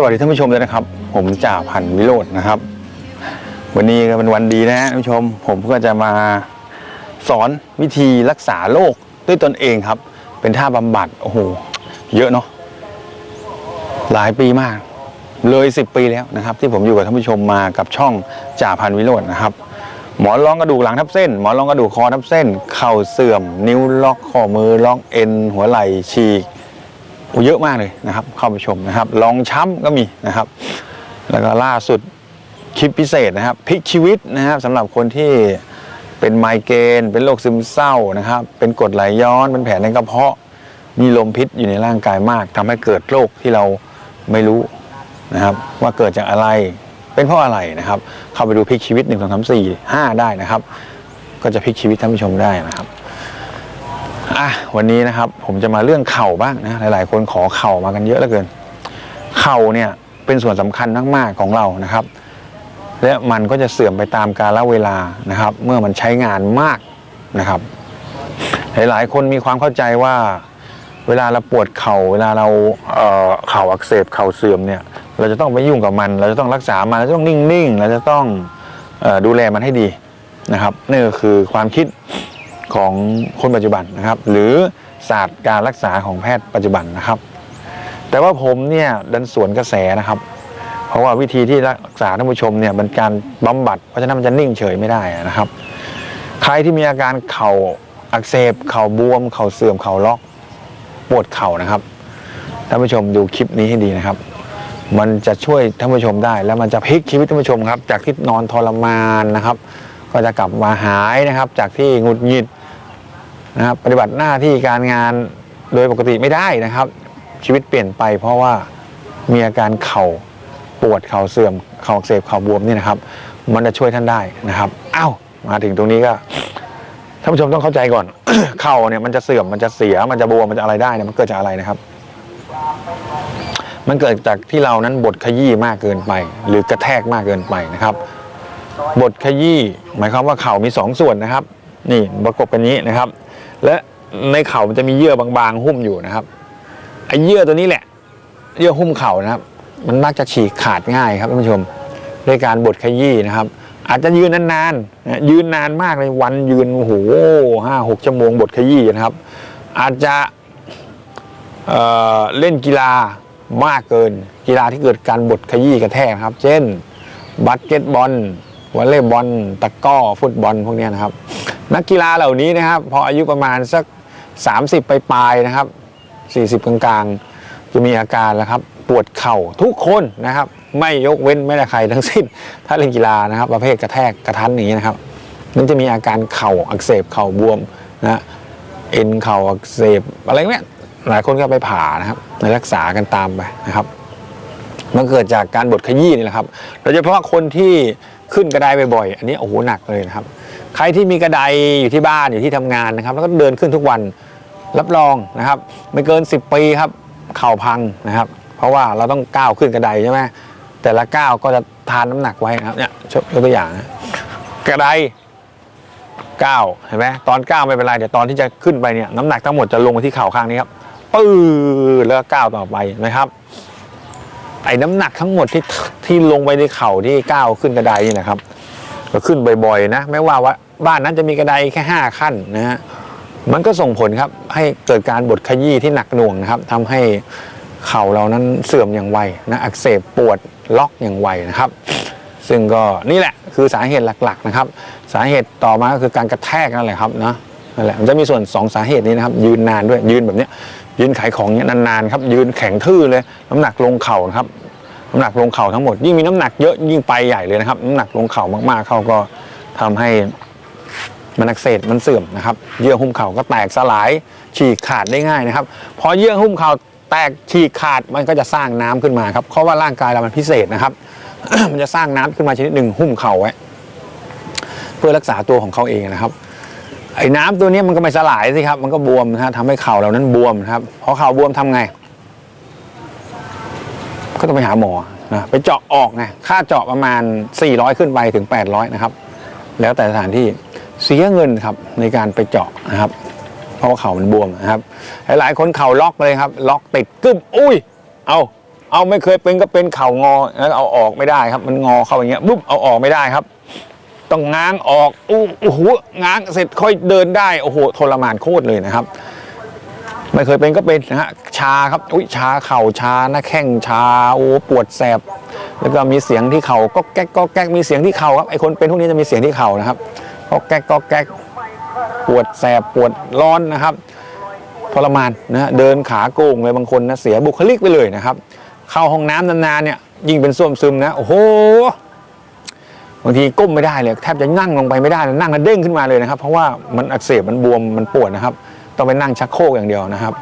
สวัสดีท่านผู้ชมเลยนะครับ ผมจ่าพันวิโรจน์นะครับ วันนี้ก็เป็นวันดีนะฮะท่านผู้ชม ผมก็จะมาสอนวิธีรักษาโรคด้วยตนเองครับ เป็นท่าบำบัดโอ้โหเยอะเนาะหลายปีมาก เลย 10 ปีแล้วนะครับ ที่ผมอยู่กับท่านผู้ชมมากับช่องจ่าพันวิโรจน์นะครับ หมอนรองกระดูกหลังทับเส้น หมอนรองกระดูกคอทับเส้น เข่าเสื่อม นิ้วล็อกข้อมือล็อกเอ็นหัวไหล่ฉีก เยอะมากเลยนะครับ เข้าไปชมนะครับลองช้ำก็มีนะครับ แล้วก็ล่าสุดคลิปพิเศษนะครับพลิกชีวิตนะครับสำหรับคนที่เป็นไมเกรนเป็นโรคซึมเศร้านะครับ เป็นกรดไหลย้อนเป็นแผลในกระเพาะ มีลมพิษอยู่ในร่างกายมากทำให้เกิดโรคที่เราไม่รู้นะครับ ว่าเกิดจากอะไรเป็นเพราะอะไรนะครับ เข้าไปดูพลิกชีวิต1 2 3 4 5ได้นะครับ ก็จะพลิกชีวิตท่านผู้ชมได้นะครับ อะวันนี้นะครับผมจะมาเรื่องเข่าบ้างนะหลาย ๆ คนขอเข่ามากันเยอะเหลือเกิน เข่าเนี่ยเป็นส่วนสำคัญมากๆของเรานะครับ และมันก็จะเสื่อมไปตามกาลเวลานะครับ เมื่อมันใช้งานมากนะครับ หลายๆ คนมีความเข้าใจว่า เวลาเราปวดเข่าเวลาเราเเข่าอักเสบเข่าเสื่อมเนี่ย เราจะต้องไปยุ่งกับมัน เราจะต้องรักษามันเราจะต้องนิ่งๆเราจะต้องออดูแลมันให้ดีนะครับนี่ก็คือความคิด ของคนปัจจุบันนะครับ หรือศาสตร์การรักษาของแพทย์ปัจจุบันนะครับ แต่ว่าผมเนี่ยดันสวนกระแสนะครับ เพราะว่าวิธีที่รักษาท่านผู้ชมเนี่ยเป็นการบำบัดเพราะฉะนั้นมันจะนิ่งเฉยไม่ได้นะครับ ใครที่มีอาการเข่าอักเสบเข่าบวม เข่าเสื่อมเข่าล็อกปวดเข่านะครับท่านผู้ชมดูคลิปนี้ให้ดีนะครับ มันจะช่วยท่านผู้ชมได้ แล้วมันจะพลิกชีวิตท่านผู้ชมครับ จากที่นอนทรมานนะครับ ก็จะกลับมาหายนะครับ จากที่หงุดหงิด นะครับปฏิบัติหน้าที่การงานโดยปกติไม่ได้นะครับ ชีวิตเปลี่ยนไปเพราะว่ามีอาการเข่าปวดเข่าเสื่อมเข่าอักเสบเข่าบวมนี่นะครับ มันจะช่วยท่านได้นะครับอ้าวมาถึงตรงนี้ก็ท่านผู้ชมต้องเข้าใจก่อน เข่าเนี่ยมันจะเสื่อมมันจะเสียมันจะบวมมันจะอะไรได้เนี่ยมันเกิดจากอะไรนะครับ มันเกิดจากที่เรานั้นบดขยี้มากเกินไป หรือกระแทกมากเกินไปนะครับบดขยี้หมายความว่าเข่ามีสองส่วนนะครับ นี่ประกบกันนี้นะครับ และในเข่ามันจะมีเยื่อบางๆหุ้มอยู่นะครับไอ้เยื่อตัวนี้แหละ เยื่อหุ้มเข่านะครับ มันมักจะฉีกขาดง่ายครับท่านผู้ชมด้วยการบดขยี้นะครับ อาจจะยืนนานๆยืนนานมากเลยวันยืนโอ้โหห้าหกชั่วโมงบดขยี้นะครับ อาจจะเเล่นกีฬามากเกิน กีฬาที่เกิดการบดขยี้กระแทกครับ เช่น บาสเกตบอลวอลเลย์บอลตะก้อฟุตบอลพวกนี้นะครับ นักกีฬาเหล่านี้นะครับ พออายุประมาณสัก 30 ไปปลายนะครับ 40 กลางๆ จะมีอาการแล้วครับ ปวดเข่าทุกคนนะครับ ไม่ยกเว้นไม่แต่ใครทั้งสิ้น ถ้าเล่นกีฬานะครับ ประเภทกระแทกกระทันอย่างนี้นะครับ มันจะมีอาการเข่าอักเสบเข่าบวมนะเอ็นเข่าอักเสบอะไรเงี้ยหลายคนก็ไปผ่านะครับในรักษากันตามไปนะครับมันเกิดจากการบดขยี้นี่แหละครับโดยเฉพาะคนที่ขึ้นกระไดบ่อยๆอันนี้โอ้โหหนักเลยนะครับ ใครที่มีกระไดอยู่ที่บ้านอยู่ที่ทำงานนะครับ แล้วก็เดินขึ้นทุกวันรับรองนะครับ ไม่เกิน 10 ปีครับ เข่าพังนะครับ เพราะว่าเราต้องก้าวขึ้นกระไดใช่ไหมแต่ละก้าวก็จะทานน้ำหนักไว้นะครับเนี่ยยกตัวอย่างนะกระไดก้าวเห็นไหมตอนก้าวไม่เป็นไรเดี๋ยวตอนที่จะขึ้นไปเนี่ยน้ำหนักทั้งหมดจะลงไปที่เข่าข้างนี้ครับปื้อแล้วก็ก้าวต่อไปนะครับไอ้น้ำหนักทั้งหมดที่ที่ลงไปในเข่าที่ก้าวขึ้นกระไดนี่นะครับ ก็ขึ้นบ่อยๆนะไม่ว่าว่าบ้านนั้นจะมีกระไดแค่ห้าขั้นนะฮะมันก็ส่งผลครับให้เกิดการบดขยี้ที่หนักหน่วงนะครับทำให้เข่าเรานั้นเสื่อมอย่างไวนะอักเสบปวดล็อกอย่างไวนะครับ ซึ่งก็นี่แหละคือสาเหตุหลักๆนะครับ สาเหตุต่อมาก็คือการกระแทกนั่นแหละครับนะนั่นแหละมันจะมีส่วนสองสาเหตุนี้นะครับ ยืนนานด้วยยืนแบบเนี้ยยืนขายของเนี้ยนานๆครับยืนแข็งทื่อเลยน้ำหนักลงเข่านะครับ น้ำหนักลงเข่าทั้งหมดยิ่งมีน้ำหนักเยอะยิ่งไปใหญ่เลยนะครับ น้ำหนักลงเข่ามากๆเขาก็ทำให้มันอักเสบมันเสื่อมนะครับ เยื่อหุ้มเข่าก็แตกสลายฉีกขาดได้ง่ายนะครับพอเยื่อหุ้มเข่าแตกฉีกขาดมันก็จะสร้างน้ำขึ้นมาครับเพราะว่าร่างกายเรามันพิเศษนะครับ มันจะสร้างน้ำขึ้นมาชนิดหนึ่งหุ้มเข่าไว้เพื่อรักษาตัวของเขาเองนะครับไอ้น้ำตัวนี้มันก็ไม่สลายสิครับ มันก็บวมนะฮะทำให้เข่าเรานั้นบวมนะครับพอเข่าบวมทำไง ก็ต้องไปหาหมอนะไปเจาะออกไงค่าเจาะประมาณ 400 ขึ้นไปถึง 800 นะครับ แล้วแต่สถานที่เสียเงินครับในการไปเจาะนะครับ เพราะว่าเข่ามันบวมนะครับ หลายๆ คนเข่าล็อกเลยครับ ล็อกติดกึ้มอุ้ย เอาเอาไม่เคยเป็นก็เป็นเข่างอแล้วเอาออกไม่ได้ครับ มันงอเข้าอย่างเงี้ยปุ๊บเอาออกไม่ได้ครับ ต้องง้างออกอู้โอ้โหง้างเสร็จค่อยเดินได้โอ้โหทรมานโคตรเลยนะครับ ไม่เคยเป็นก็เป็นนะฮะชาครับอุ้ยชาเข่าชาหน้าแข้งชาโอ้ปวดแสบ แล้วก็มีเสียงที่เข่าก็แก๊กก็แก๊กมีเสียงที่เข่าครับไอคนเป็นพวกนี้จะมีเสียงที่เข่านะครับก็แก๊กก็แก๊กปวดแสบปวดร้อนนะครับทรมานนะเดินขาโก่งเลยบางคนนะเสียบุคลิกไปเลยนะครับ เข้าห้องน้ำนานๆเนี่ยยิ่งเป็นส้วมซึมนะโอ้โหบางทีก้มไม่ได้เลยแทบจะนั่งลงไปไม่ได้นั่งแล้วเด้งขึ้นมาเลยนะครับ เพราะว่ามันอักเสบมันบวมมันปวดนะครับ ต้องไปนั่งชักโครกอย่างเดียวนะครับ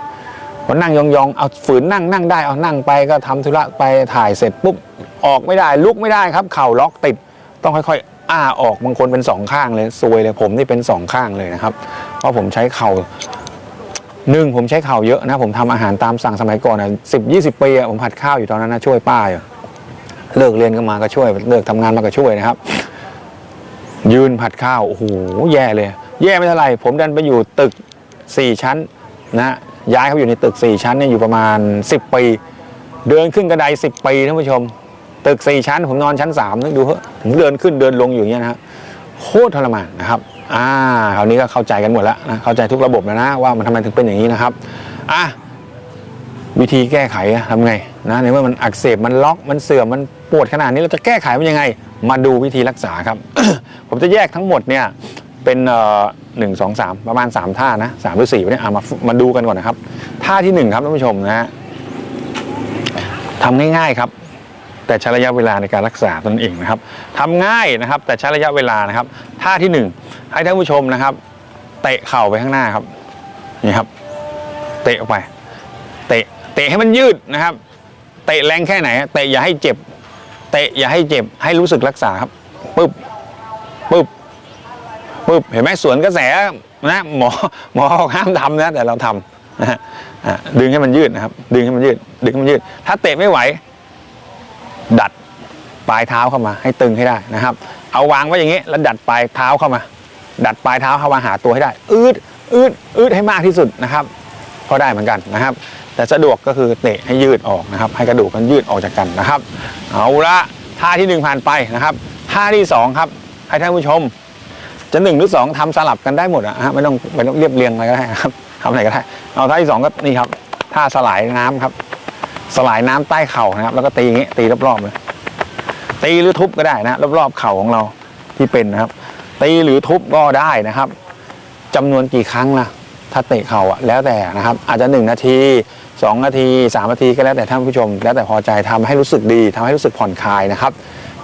พอนั่งยองๆเอาฝืนนั่งนั่งได้เอานั่งไปก็ทำธุระไปถ่ายเสร็จปุ๊บออกไม่ได้ลุกไม่ได้ครับ เข่าล็อกติดต้องค่อยๆ อ้าออกบางคนเป็นสองข้างเลยซวยเลยผมนี่เป็นสองข้างเลยนะครับ เพราะผมใช้เข่าหนึ่งผมใช้เข่าเยอะนะผมทำอาหารตามสั่งสมัยก่อนนะสิบยี่สิบปีผมผัดข้าวอยู่ตอนนั้นนะช่วยป้าอยู่เลิกเรียนก็มาก็ช่วยเลิกทำงานมาก็ช่วยนะครับ ยืนผัดข้าวโอ้โหแย่เลย แย่ไม่เท่าไหร่ผมดันไปอยู่ตึก สี่ชั้นนะย้ายเขาอยู่ในตึก 4 ชั้นเนี่ยอยู่ประมาณ 10 ปี เดินขึ้นกระได10 ปีท่านผู้ชม ตึก 4 ชั้นผมนอนชั้น3นึกดูเถอะผมเดินขึ้นเดินลงอยู่อย่างเงี้ยนะฮะโคตรทรมานนะครับอ่าคราวนี้ก็เข้าใจกันหมดแล้วนะเข้าใจทุกระบบแล้วนะว่ามันทำไมถึงเป็นอย่างนี้นะครับอะวิธีแก้ไขทำไงนะในเมื่อมันอักเสบมันล็อกมันเสื่อมมันปวดขนาดนี้เราจะแก้ไขมันยังไง มาดูวิธีรักษาครับ ผมจะแยกทั้งหมดเนี่ยเป็น หนึ่งสองสามประมาณสามท่านะสามหรือสี่เนี่ยเอามามาดูกันก่อนนะครับท่าที่หนึ่งครับท่านผู้ชมนะฮะทำง่ายๆครับ แต่ใช้ระยะเวลาในการรักษาตนเองนะครับทำง่ายนะครับ แต่ใช้ระยะเวลานะครับท่าที่หนึ่งให้ท่านผู้ชมนะครับ เตะเข่าไปข้างหน้าครับนี่ครับ เตะออกไปเตะเตะให้มันยืดนะครับ เตะแรงแค่ไหนเตะอย่าให้เจ็บ เตะอย่าให้เจ็บให้รู้สึกรักษาครับปึ๊บปึ๊บ ปึ๊บเห็นไหมสวนกระแสนะหมอหมอห้ามทำนะแต่เราทำนะฮะดึงให้มันยืดนะครับ ดึงให้มันยืด ดึงให้มันยืด ถ้าเตะไม่ไหว ดัดปลายเท้าเข้ามา ให้ตึงให้ได้นะครับ เอาวางไว้อย่างนี้ แล้วดัดปลายเท้าเข้ามา ดัดปลายเท้าเข้ามาหาตัวให้ได้ อืดอืดอืดให้มากที่สุดนะครับก็ได้เหมือนกันนะครับ แต่สะดวกก็คือเตะให้ยืดออกนะครับ ให้กระดูกมันยืดออกจากกันนะครับ เอาละท่าที่หนึ่งผ่านไปนะครับท่าที่สองครับให้ท่านผู้ชม จะหนึ่งหรือสองทำสลับกันได้หมดอะฮะไม่ต้องไม่ต้องเรียบเรียงอะไรก็ได้ครับทำอะไรก็ได้เอาท่าที่สองก็นี่ครับท่าสลายน้ำครับ สลายน้ำใต้เข่านะครับ แล้วก็ตีอย่างงี้ตีรอบๆเลยตีหรือทุบก็ได้นะรอบๆเข่าของเราที่เป็นนะครับ ตีหรือทุบก็ได้นะครับจำนวนกี่ครั้งล่ะถ้าเตะเข่าอะแล้วแต่นะครับ อาจจะหนึ่งนาทีสองนาทีสามนาทีก็แล้วแต่ท่านผู้ชม แล้วแต่พอใจทำให้รู้สึกดีทำให้รู้สึกผ่อนคลายนะครับ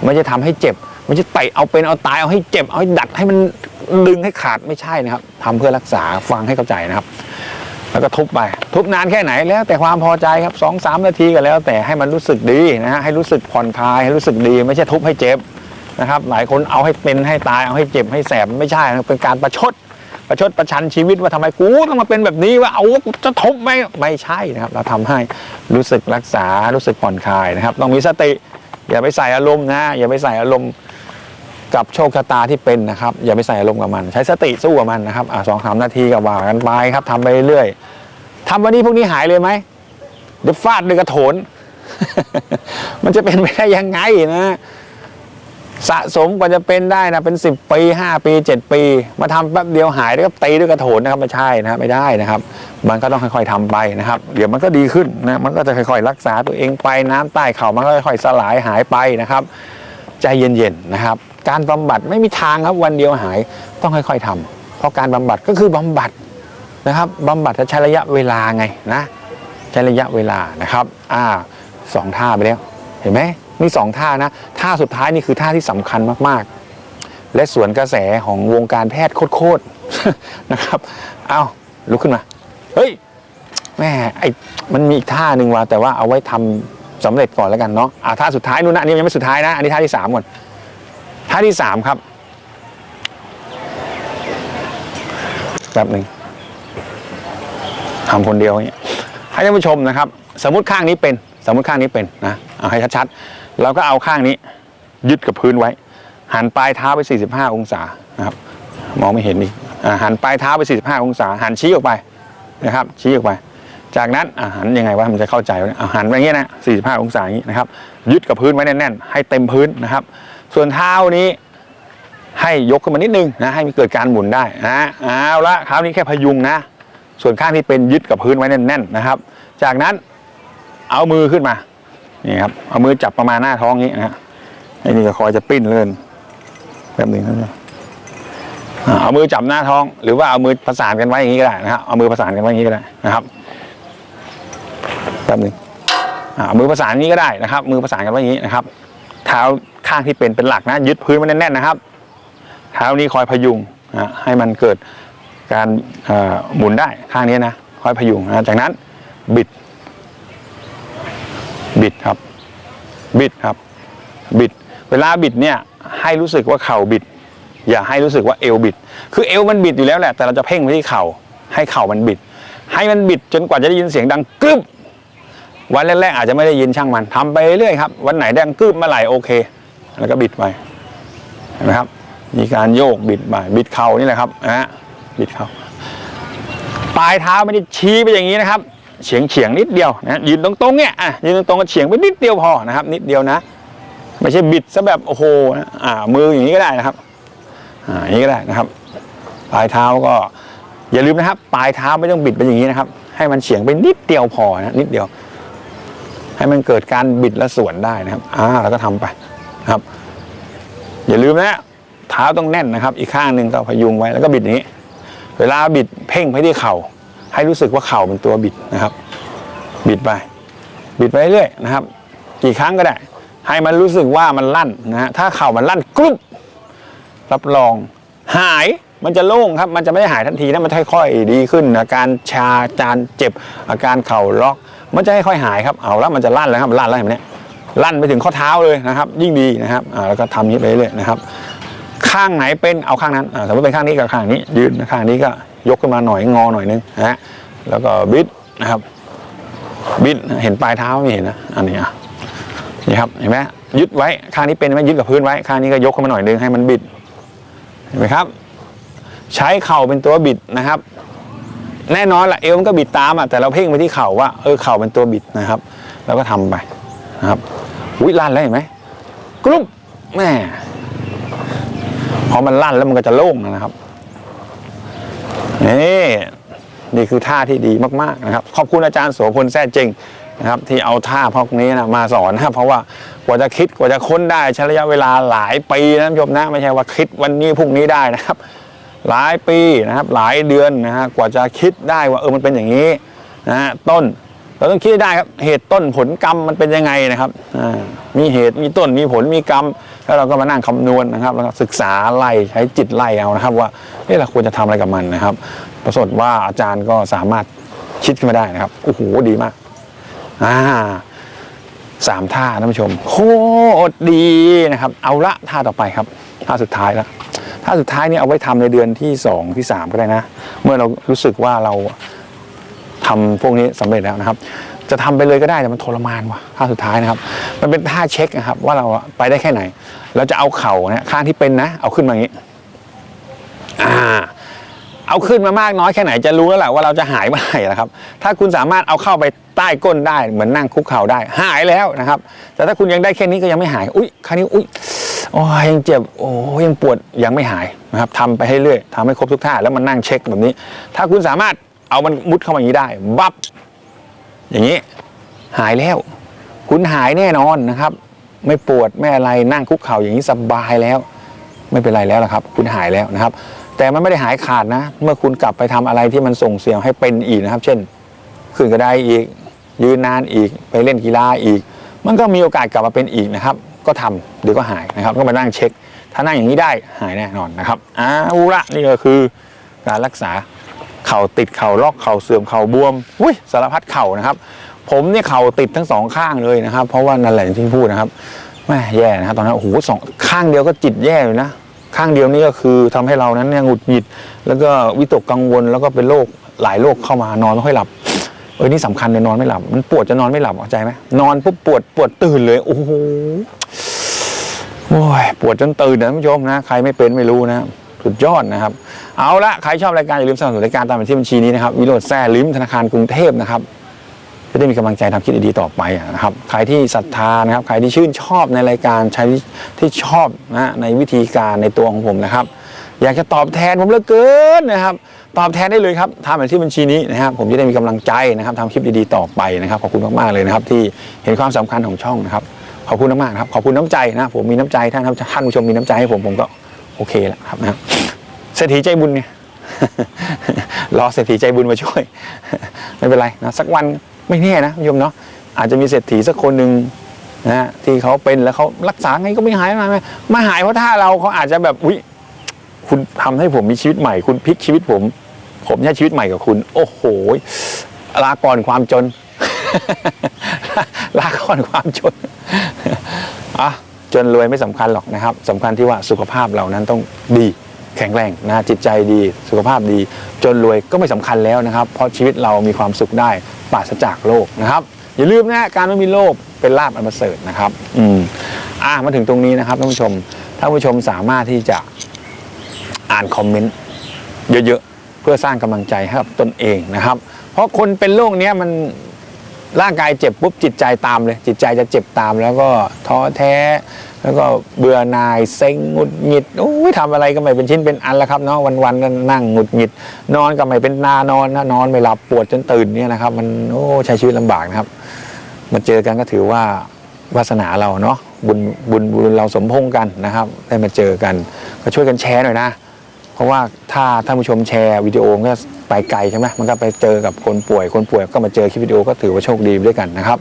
ไม่จะทำให้เจ็บ ไม่ใช่เตะเอาเป็นเอาตายเอาให้เจ็บเอาให้ดัดให้มันดึงให้ขาดไม่ใช่นะครับทำเพื่อรักษาฟังให้เข้าใจนะครับ แล้วก็ทุบไป ทุบนานแค่ไหนแล้ว แต่ความพอใจครับสองสามนาทีก็แล้ว แต่ให้มันรู้สึกดีนะฮะให้รู้สึกผ่อนคลายให้รู้สึกดี ไม่ใช่ทุบให้เจ็บนะครับ หลายคนเอาให้เป็นให้ตายเอาให้เจ็บให้แสบไม่ใช่นะเป็นการประชดประชดประชันชีวิตว่าทำไมกูต้องมาเป็นแบบนี้ว่าเอากูจะทุบไหมไม่ใช่นะครับ เราทำให้รู้สึกรักษารู้สึกผ่อนคลายนะครับ ต้องมีสติ อย่าไปใส่อารมณ์นะอย่าไปใส่อารมณ์ กับโชคชะตาที่เป็นนะครับ อย่าไปใส่อารมณ์กับมัน ใช้สติสู้กับมันนะครับอ่าสองสามนาทีกับว่ากันไปครับทำไปเรื่อยๆทำวันนี้พวกนี้หายเลยไหมเดี๋ยวฟาดด้วยกระโถน มันจะเป็นไปได้ยังไงนะ สะสมกว่าจะเป็นได้นะเป็น10ปี5ปี7ปี มาทำแป๊บเดียวหายแล้วก็ตีด้วยกระโถนนะครับไม่ใช่นะครับไม่ได้นะครับ มันก็ต้องค่อย ๆทำไปนะครับ เดี๋ยวมันก็ดีขึ้นนะมันก็จะค่อยๆ รักษาตัวเองไปน้ำใต้เข่ามันก็ค่อยๆสลายหายไปนะครับ ใจเย็นๆนะครับ การบำบัดไม่มีทางครับวันเดียวหายต้องค่อย ๆทำเพราะการบำบัดก็คือบำบัดนะครับบำบัดจะใช้ระยะเวลาไงนะใช้ระยะเวลานะครับอ่าสองท่าไปแล้วเห็นไหมนี่สองท่านะท่าสุดท้ายนี่คือท่าที่สำคัญมากๆ และสวนกระแสของวงการแพทย์โคตรๆนะครับเอาลุกขึ้นมาเฮ้ยแม่ไอมันมีอีกท่าหนึ่งว่ะแต่ว่าเอาไว้ทำสำเร็จก่อนแล้วกันเนาะอ่าท่าสุดท้ายนู่นนะอันนี้ยังไม่สุดท้ายนะอันนี้ท่าที่สามก่อน ท่าที่สามครับแบบหนึ่งทำคนเดียวอย่างเงี้ยให้ท่านผู้ชมนะครับ สมมติข้างนี้เป็นสมมติข้างนี้เป็นนะเอาให้ชัดๆเราก็เอาข้างนี้ ยึดกับพื้นไว้ หันปลายเท้าไป 45 องศานะครับ มองไม่เห็นอีกอ่หันปลายเท้าไป 45 องศา หันชี้ออกไปนะครับ ชี้ออกไป จากนั้นหารยังไงว่ามันจะเข้าใจวะเนี่ยอาหารไปอย่างเงี้ยนะ45 องศาอย่างนี้นะครับ ยึดกับพื้นไว้แน่นๆให้เต็มพื้นนะครับ ส่วนเท้านี้ให้ยกขึ้นมานิดนึงนะให้มันเกิดการหมุนได้นะเอาละครานี้แค่พยุงนะ ส่วนข้างที่เป็นยึดกับพื้นไว้แน่นๆนะครับ จากนั้นเอามือขึ้นมานี่ครับเอามือจับประมาณหน้าท้องนี้นะฮะไอ้นี่ก็คอยจะปิ้นเลื่อนแป๊บนึงนะเอามือจับหน้าท้อง หรือว่าเอามือประสานกันไว้อย่างนี้ก็ได้นะครับเอามือประสานกันไว้อย่างนี้ก็ได้นะครับแป๊บนึงเอามือประสานนี้ก็ได้นะครับ มือประสานกันไว้อย่างนี้นะครับ เท้าข้างที่เป็นเป็นหลักนะ ยึดพื้นไว้แน่นๆนะครับ เท้านี้คอยพยุงนะให้มันเกิดการหมุนได้ข้างนี้นะคอยพยุงนะจากนั้นบิด บิดครับ บิดครับ บิด เวลาบิดเนี่ยให้รู้สึกว่าเข่าบิด อย่าให้รู้สึกว่าเอวบิด คือเอวมันบิดอยู่แล้วแหละแต่เราจะเพ่งไปที่เข่าให้เข่ามันบิด ให้มันบิดจนกว่าจะได้ยินเสียงดังกรึบ วันแรกๆอาจจะไม่ได้ยินช่างมันทำไปเรื่อยครับ วันไหนดังกรึบเมื่อไหร่โอเค แล้วก็บิดไปเห็นไหมครับ มีการโยกบิดไปบิดเข่านี่แหละครับนะฮะบิดเข่าปลายเท้าไม่ได้ชี้ไปอย่างนี้นะครับเฉียงเฉียงนิดเดียวนะยืนตรงๆเนี่ยอะยืนตรงๆก็เฉียงไปนิดเดียวพอนะครับ นิดเดียวนะ ไม่ใช่บิดซะแบบโอ้โหนะอ่ามืออย่างนี้ก็ได้นะครับอ่าอย่างนี้ก็ได้นะครับ ปลายเท้าก็อย่าลืมนะครับ ปลายเท้าไม่ต้องบิดไปอย่างนี้นะครับ ให้มันเฉียงไปนิดเดียวพอนะนิดเดียว ให้มันเกิดการบิดและส่วนได้นะครับ อ่าแล้วก็ทำไปนะครับ อย่าลืมนะเท้าต้องแน่นนะครับ อีกข้างหนึ่งก็พยุงไว้แล้วก็บิดนี้ เวลาบิดเพ่งไปที่เข่า ให้รู้สึกว่าเข่าเป็นตัวบิดนะครับ บิดไป บิดไปเรื่อยๆนะครับ กี่ครั้งก็ได้ ให้มันรู้สึกว่ามันลั่นนะฮะถ้าเข่ามันลั่นกรุ๊บรับรองหาย มันจะโล่งครับ มันจะไม่ได้หายทันทีนะมันจะค่อยๆดีขึ้น อาการชาจานเจ็บ อาการเข่าล็อก มันจะค่อยๆหายครับ เอาแล้วมันจะลั่นแล้วครับลั่นแล้วเห็นไหมเนี่ยลั่นไปถึงข้อเท้าเลยนะครับ ยิ่งดีนะครับอ่าแล้วก็ทำอย่านี้ไปเรื่อยๆนะครับ ข้างไหนเป็นเอาข้างนั้นอ่าสมมติเป็นข้างนี้กับข้างนี้ ยืนข้างนี้ก็ยกขึ้นมาหน่อยงอหน่อยนึงนะฮะแล้วก็บิดนะครับ บิดเห็นปลายเท้าไม่เห็นนะอันนี้อะนี่ครับเห็นไหมยึดไว้ข้างนี้เป็นไหมยึดกับพื้นไว้ข้างนี้ก็ยกขึ้นมาหน่อยนึงให้มันบิดเห็นไหมครับ ใช้เข่าเป็นตัวบิดนะครับ แน่นอนแหละเอวมันก็บิดตามอะแต่เราเพ่งไปที่เข่าว่าเออเข่าเป็นตัวบิดนะครับ แล้วก็ทำไปนะครับวิลั่นแล้วเห็นไหมกรุ๊ปแม่พอมันลั่นแล้วมันก็จะโล่งนะครับนี่นี่คือท่าที่ดีมากๆนะครับ ขอบคุณอาจารย์โสพลแท้เจงนะครับ ที่เอาท่าพวกนี้นะมาสอนนะเพราะว่ากว่าจะคิดกว่าจะค้นได้ใช้ระยะเวลาหลายปีนะท่านผู้ชมนะไม่ใช่ว่าคิดวันนี้พรุ่งนี้ได้นะครับ หลายปีนะครับหลายเดือนนะฮะกว่าจะคิดได้ว่าเออมันเป็นอย่างนี้นะฮะต้นเราต้องคิดได้ครับเหตุต้นผลกรรมมันเป็นยังไงนะครับอ่ามีเหตุมีต้นมีผลมีกรรม แล้วเราก็มานั่งคำนวณนะครับแล้วศึกษาไล่ใช้จิตไล่เอานะครับ ว่าเอ๊ะเราควรจะทำอะไรกับมันนะครับปรากฏว่าอาจารย์ก็สามารถคิดขึ้นมาได้นะครับโอ้โหดีมากอ่าสามท่าท่านผู้ชมโคตรดีนะครับ เอาละท่าต่อไปครับท่าสุดท้ายแล้ว ท่าสุดท้ายนี่เอาไว้ทำในเดือนที่สองที่สามก็ได้นะ เมื่อเรารู้สึกว่าเราทำพวกนี้สำเร็จแล้วนะครับ จะทำไปเลยก็ได้แต่มันทรมานว่ะท่าสุดท้ายนะครับ มันเป็นท่าเช็คนะครับ ว่าเราไปได้แค่ไหน เราจะเอาเข่าเนี่ยข้างที่เป็นนะ เอาขึ้นมาอย่างนี้อ่าเอาขึ้นมามากน้อยแค่ไหนจะรู้แล้วแหละว่าเราจะหายเมื่อไหร่นะครับ ถ้าคุณสามารถเอาเข้าไปใต้ก้นได้เหมือนนั่งคุกเข่าได้ หายแล้วนะครับ แต่ถ้าคุณยังได้แค่นี้ก็ยังไม่หาย อุ้ยคราวนี้อุ้ย โอ้ยังเจ็บโอ้ยยังปวดยังไม่หายนะครับทำไปให้เรื่อยทำให้ครบทุกท่าแล้วมันนั่งเช็คแบบนี้ ถ้าคุณสามารถเอามันมุดเข้ามาอย่างนี้ได้ บับอย่างนี้หายแล้ว คุณหายแน่นอนนะครับ ไม่ปวดไม่อะไรนั่งคุกเข่าอย่างนี้สบายแล้ว ไม่เป็นไรแล้วละครับ คุณหายแล้วนะครับ แต่มันไม่ได้หายขาดนะ เมื่อคุณกลับไปทำอะไรที่มันส่งเสียงให้เป็นอีกนะครับ เช่นขึ้นกระไดอีก ยืนนานอีกไปเล่นกีฬาอีก มันก็มีโอกาสกลับมาเป็นอีกนะครับ ก็ทำเดี๋ยวก็หายนะครับก็มานั่งเช็ค ถ้านั่งอย่างนี้ได้หายแน่นอนนะครับอ่าอุระนี่ก็คือการรักษาเข่าติดเข่าลอกเข่าเสื่อมเข่าบวมอุ้ยสารพัดเข่านะครับ ผมเนี่ยเข่าติดทั้งสองข้างเลยนะครับ เพราะว่านั่นแหละอย่างที่พูดนะครับแม่แย่นะครับตอนนั้นโอ้โหสองข้างเดียวก็จิตแย่เลยนะข้างเดียวนี่ก็คือทำให้เรานั้นเนี่ยหงุดหงิด แล้วก็วิตกกังวลแล้วก็เป็นโรคหลายโรคเข้ามานอนไม่ค่อยหลับ ออนี่สำคัญเลยนอนไม่หลับ มันปวดจะนอนไม่หลับเข้าใจไหมนอนปุ๊บปวดปวดตื่นเลย โอ้โหโอ้ยปวดจนตื่นนะท่านผู้ชมนะ ใครไม่เป็นไม่รู้นะสุดยอดนะครับ เอาละใครชอบรายการอย่าลืมสนับสนุนรายการตามบัญชีบัญชีนี้นะครับวิโรจน์แซ่ลิ้มธนาคารกรุงเทพนะครับจะได้มีกำลังใจทำคลิปดีๆต่อไปนะครับใครที่ศรัทธานะครับใครที่ชื่นชอบในรายการใครที่ที่ชอบนะในวิธีการในตัวของผมนะครับ อยากจะตอบแทนผมเหลือเกินนะครับ ตอบแทนได้เลยครับทำแบบที่บัญชีนี้นะครับผมจะได้มีกำลังใจนะครับทำคลิปดีๆต่อไปนะครับขอบคุณมากๆเลยนะครับที่เห็นความสำคัญของช่องนะครับขอบคุณมากๆครับขอบคุณน้ำใจนะผมมีน้ำใจท่านท่านผู้ชมมีน้ำใจให้ผมผมก็โอเคแล้วครับนะครับเศรษฐีใจบุญเนี่ยรอเศรษฐีใจบุญมาช่วยไม่เป็นไรนะสักวันไม่แน่นะโยมเนาะอาจจะมีเศรษฐีสักคนหนึ่งนะฮะที่เขาเป็นแล้วเขารักษาไงก็ไม่หายมามาหายเพราะถ้าเราเขาอาจจะแบบอุ้ย คุณทำให้ผมมีชีวิตใหม่ คุณพลิกชีวิตผม ผมใช้ชีวิตใหม่กับคุณ โอ้โหลาก่อนความจน ลาก่อนความจนอะจนรวยไม่สำคัญหรอกนะครับสำคัญที่ว่าสุขภาพเรานั้นต้องดีแข็งแรงนะจิตใจดีสุขภาพดี จนรวยก็ไม่สำคัญแล้วนะครับ เพราะชีวิตเรามีความสุขได้ปราศจากโรคนะครับ อย่าลืมนะการไม่มีโรคเป็นลาบอันประเสริฐนะครับ อืมอะมาถึงตรงนี้นะครับท่านผู้ชมท่านผู้ชมสามารถที่จะ อ่านคอมเมนต์เยอะๆ เพื่อสร้างกำลังใจให้กับตนเองนะครับ เพราะคนเป็นโรคเนี้ยมันร่างกายเจ็บปุ๊บจิตใจตามเลย จิตใจจะเจ็บตาม แล้วก็ท้อแท้ แล้วก็เบื่อหน่ายเซ็งหงุดหงิดโอ้ยทำอะไรก็ไม่เป็นชิ้นเป็นอันแล้วครับเนาะวันๆก็นั่งหงุดหงิด นอนก็ไม่เป็นนานอนนะนอนไม่หลับปวดจนตื่นเนี่ยนะครับ มันโอ้ใช้ชีวิตลำบากนะครับมาเจอกันก็ถือว่าวาสนาเราเนาะบุญบุญบุญเราสมพงกันนะครับ ได้มาเจอกัน ก็ช่วยกันแชร์หน่อยนะ เพราะว่าถ้าท่านผู้ชมแชร์วิดีโอมันก็ไปไกลใช่ไหมมันก็ไปเจอกับคนป่วยคนป่วยก็มาเจอคลิปวิดีโอก็ถือว่าโชคดีด้วยกันนะครับ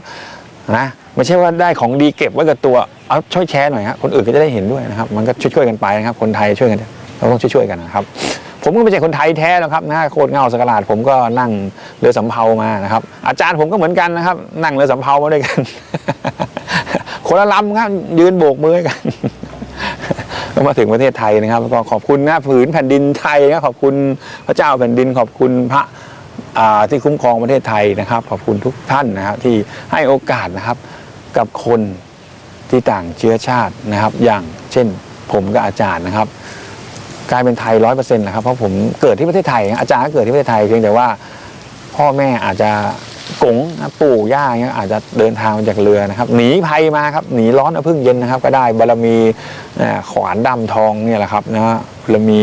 นะไม่ใช่ว่าได้ของดีเก็บไว้กับตัวเอาช่วยแชร์หน่อยฮะคนอื่นก็จะได้เห็นด้วยนะครับ มันก็ช่วยๆกันไปนะครับ คนไทยช่วยกันเราต้องช่วยๆกันนะครับ ผมก็ไม่ใช่คนไทยแท้หรอกครับนะโคตรเงาสกลาดผมก็นั่งเรือสำเภามานะครับ อาจารย์ผมก็เหมือนกันนะครับ นั่งเรือสำเภามาด้วยกันคนละลำครับยืนโบกมือกัน ก็มาถึงประเทศไทยนะครับก็ขอบคุณนะผืนแผ่นดินไทยนะขอบคุณพระเจ้าแผ่นดินขอบคุณพระที่คุ้มครองประเทศไทยนะครับ ขอบคุณทุกท่านนะครับที่ให้โอกาสนะครับกับคนที่ต่างเชื้อชาตินะครับ อย่างเช่นผมกับอาจารย์นะครับกลายเป็นไทยร้อยเปอร์เซ็นต์นะครับเพราะผมเกิดที่ประเทศไทย อาจารย์ก็เกิดที่ประเทศไทยเพียงแต่ว่าพ่อแม่อาจจะ กงนะปู่ย่าเงี้ยอาจจะเดินทางมาจากเรือนะครับหนีภัยมาครับหนีร้อนเอาพึ่งเย็นนะครับ ก็ได้บารมีขวานดำทองเนี่ยแหละครับนะบารมี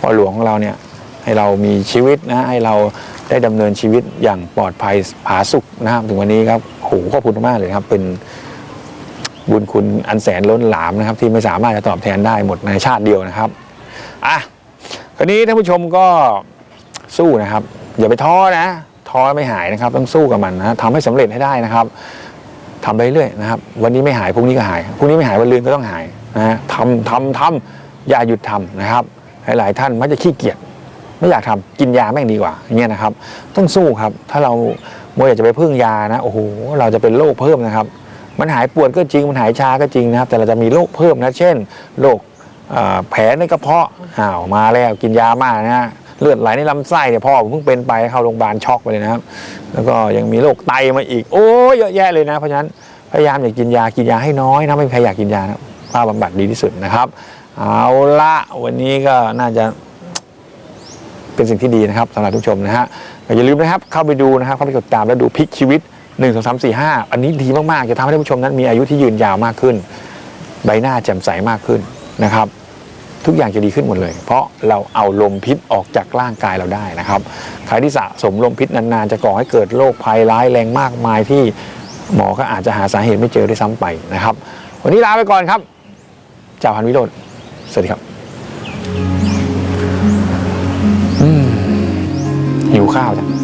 พ่อหลวงของเราเนี่ยให้เรามีชีวิตนะให้เราได้ดำเนินชีวิตอย่างปลอดภัยผาสุกนะครับถึงวันนี้ครับโหขอบคุณมากเลยครับเป็นบุญคุณอันแสนล้นหลามนะครับ ที่ไม่สามารถจะตอบแทนได้หมดในชาติเดียวนะครับอะคราวนี้ท่านผู้ชมก็สู้นะครับ อย่าไปท้อนะ ท้อไม่หายนะครับต้องสู้กับมันนะทำให้สำเร็จให้ได้นะครับทำไปเรื่อยนะครับ วันนี้ไม่หายพรุ่งนี้ก็หายพรุ่งนี้ไม่หายวันลืนก็ต้องหายนะฮะทำทำทำอย่าหยุดทำนะครับ หลายๆท่านมักจะขี้เกียจไม่อยากทำกินยาแม่งดีกว่าอย่างเงี้ยนะครับ ต้องสู้ครับ ถ้าเรามัวอยากจะไปพึ่งยานะโอ้โหเราจะเป็นโรคเพิ่มนะครับ มันหายปวดก็จริงมันหายชาก็จริงนะครับ แต่เราจะมีโรคเพิ่มนะ เช่นโรคแผลในกระเพาะอ้าวมาแล้วกินยามากนะฮะ เลือดไหลในลำไส้เนี่ยพ่อผมเพิ่งเป็นไปเข้าโรงพยาบาลช็อกไปเลยนะครับ แล้วก็ยังมีโรคไตมาอีก โอ้ยเยอะแยะเลยนะ เพราะฉะนั้นพยายามอย่ากินยากินยาให้น้อยนะไม่มีใครอยากกินยานะป้าบำบัดดีที่สุดนะครับ เอาละวันนี้ก็น่าจะเป็นสิ่งที่ดีนะครับสำหรับทุกชมนะฮะอย่าลืมนะครับเข้าไปดูนะครับเข้าไปกดติดตามแล้วดูพลิกชีวิต1 2 3 4 5 อันนี้ดีมาก ๆ จะทำให้ท่านผู้ชมนั้นมีอายุที่ยืนยาวมากขึ้น ใบหน้าแจ่มใสมากขึ้นนะครับ ทุกอย่างจะดีขึ้นหมดเลย เพราะเราเอาลมพิษออกจากร่างกายเราได้นะครับใครที่สะสมลมพิษนานๆ จะก่อให้เกิดโรคภัยร้ายแรงมากมายที่หมอก็อาจจะหาสาเหตุไม่เจอด้วยซ้ำไปนะครับ วันนี้ลาไปก่อนครับจ้าพันวิโรธสวัสดีครับอืมหิวข้าวจ้ะ